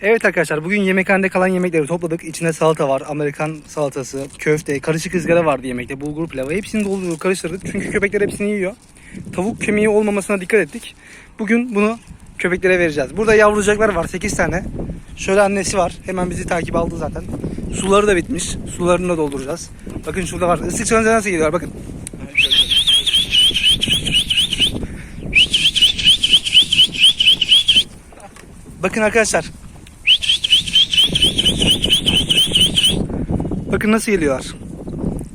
Evet arkadaşlar bugün yemekhanede kalan yemekleri topladık. İçinde salata var, Amerikan salatası, köfte, karışık ızgara vardı yemekte, bulgur pilavı. Hepsini doldurduk, karıştırdık. Çünkü köpekler hepsini yiyor. Tavuk kemiği olmamasına dikkat ettik. Bugün bunu köpeklere vereceğiz. Burada yavrucaklar var 8 tane. Şöyle annesi var. Hemen bizi takip aldı zaten. Suları da bitmiş. Sularını da dolduracağız. Bakın şurada var. Islık çalınca nasıl geliyorlar bakın. Bakın arkadaşlar. Bakın nasıl geliyorlar.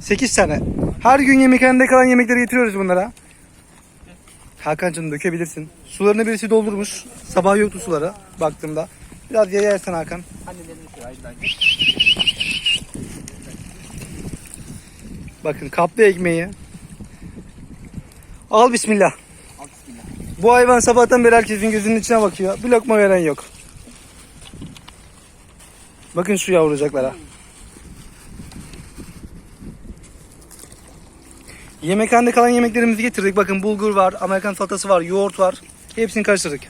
8 tane. Her gün yemekhanede kalan yemekleri getiriyoruz bunlara. Hakan'cığım dökebilirsin. Sularını birisi doldurmuş. Sabah yoktu suları baktığımda. Biraz yayarsan Hakan. Bakın kaplı ekmeği. Al bismillah. Bu hayvan sabahtan beri herkesin gözünün içine bakıyor. Bir lokma veren yok. Bakın şu yavrucaklara. Yemekhanede kalan yemeklerimizi getirdik. Bakın bulgur var, Amerikan salatası var, yoğurt var. Hepsini karıştırdık.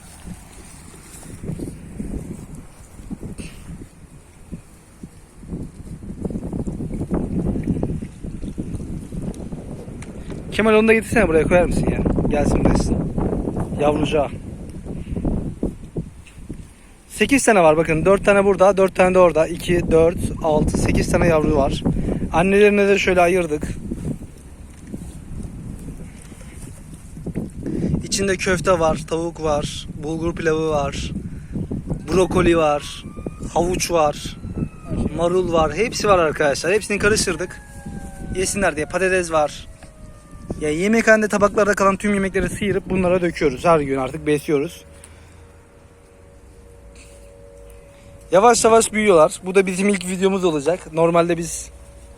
Kemal onu da getirsene buraya koyar mısın ya? Gelsin bessin. Yavrucağı. 8 tane var bakın. 4 tane burada, 4 tane de orada. 2, 4, 6, 8 tane yavru var. Annelerine de şöyle ayırdık. İçinde köfte var, tavuk var, bulgur pilavı var, brokoli var, havuç var, marul var. Hepsi var arkadaşlar. Hepsini karıştırdık. Yesinler diye patates var. Ya yemekhanede tabaklarda kalan tüm yemekleri sıyırıp bunlara döküyoruz. Her gün artık besliyoruz. Yavaş yavaş büyüyorlar. Bu da bizim ilk videomuz olacak. Normalde biz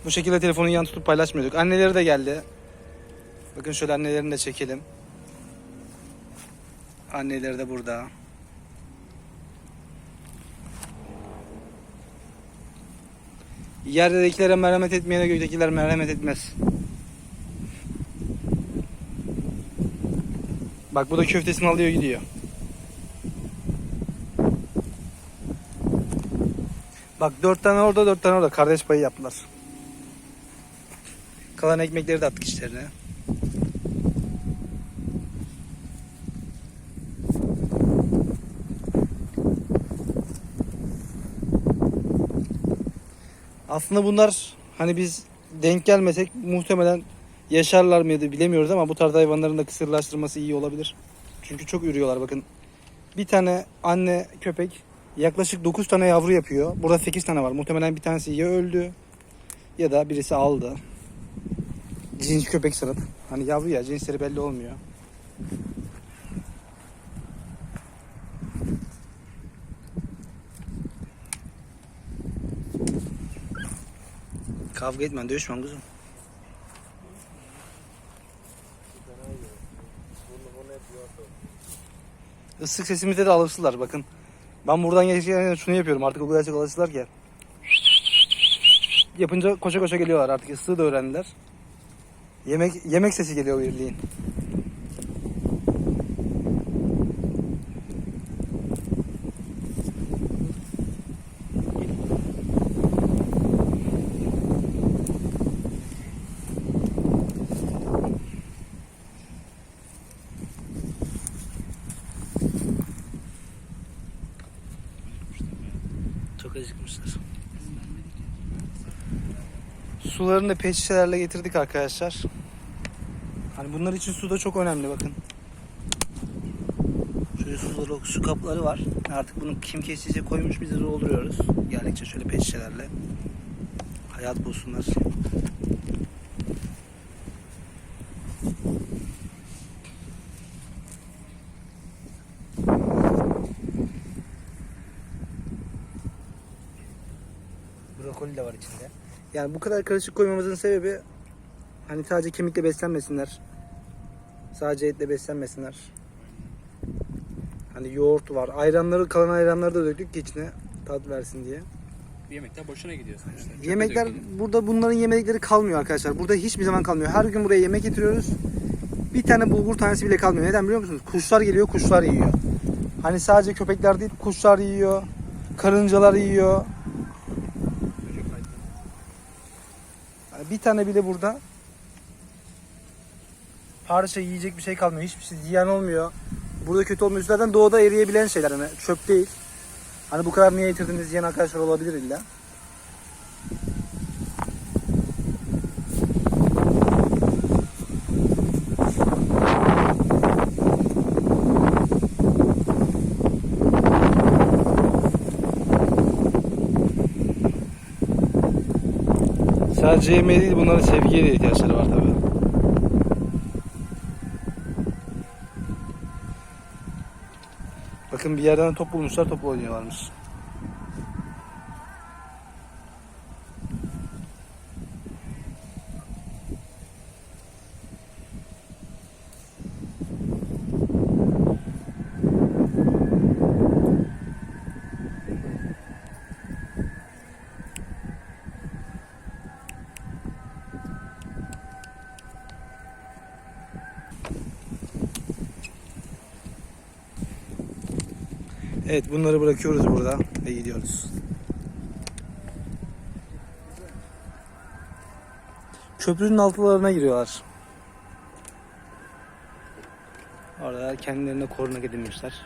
bu şekilde telefonu yan tutup paylaşmıyorduk. Anneleri de geldi. Bakın şöyle annelerini de çekelim. Anneleri de burada. Yerdekilere merhamet etmeyene göktekiler merhamet etmez. Bak bu da köftesini alıyor gidiyor. Bak dört tane orada dört tane orada kardeş payı yaptılar. Kalan ekmekleri de attık içlerine. Aslında bunlar hani biz denk gelmesek muhtemelen yaşarlar mıydı bilemiyoruz ama bu tarz hayvanların da kısırlaştırması iyi olabilir. Çünkü çok ürüyorlar bakın. Bir tane anne köpek yaklaşık 9 tane yavru yapıyor. Burada 8 tane var. Muhtemelen bir tanesi ya öldü ya da birisi aldı. Cins köpek sırıt. Hani yavru ya cinsleri belli olmuyor. Kavga etmen, dövüşmen kuzum. Islık sesimize de alıştılar bakın. Ben buradan geçerken şunu yapıyorum artık o kadar çok alıştılar ki. Yapınca koşa koşa geliyorlar artık ıslığı da öğrendiler. Yemek yemek sesi geliyor birliğin. Çok acıkmışlar. Sularını da pet şişelerle getirdik arkadaşlar. Hani bunlar için su da çok önemli bakın. Şöyle suları, su kapları var. Artık bunu kim kestiyse koymuş biz de dolduruyoruz. Geldikçe şöyle pet şişelerle. Hayat bulsunlar. Brokoli de var içinde. Yani bu kadar karışık koymamızın sebebi hani sadece kemikle beslenmesinler. Sadece etle beslenmesinler. Hani yoğurt var. Ayranları kalan ayranları da döktük ki içine tat versin diye. Yemekler boşuna gidiyor sonuçta. Çöpe Yemekler dökülüyor. burada bunların yemekleri kalmıyor arkadaşlar. Burada hiçbir zaman kalmıyor. Her gün buraya yemek getiriyoruz. Bir tane bulgur tanesi bile kalmıyor. Neden biliyor musunuz? Kuşlar geliyor, kuşlar yiyor. Hani sadece köpekler değil, kuşlar yiyor. karıncalar yiyor. Bir tane bile burada parça yiyecek bir şey kalmıyor. Hiçbir şey ziyan olmuyor. Burada kötü olmuyor. Zaten doğada eriyebilen şeyler. Hani çöp değil. Hani bu kadar niye getirdiniz diyen arkadaşlar olabilir illa. Sadece yemeğe değil bunların sevgiye de ihtiyaçları var tabii. Bakın bir yerden top bulmuşlar top oynuyorlarmış. Evet bunları bırakıyoruz burada ve gidiyoruz. Köprünün altılarına giriyorlar. Orada kendilerine korunak edinmişler.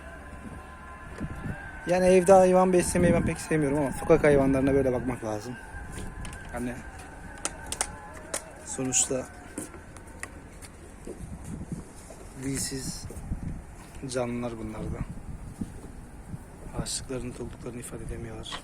Yani evde hayvan beslemeyi ben pek sevmiyorum ama sokak hayvanlarına böyle bakmak lazım. Hani sonuçta dilsiz canlılar bunlar da. açlıklarının, tokluklarının ifade edemiyorlar.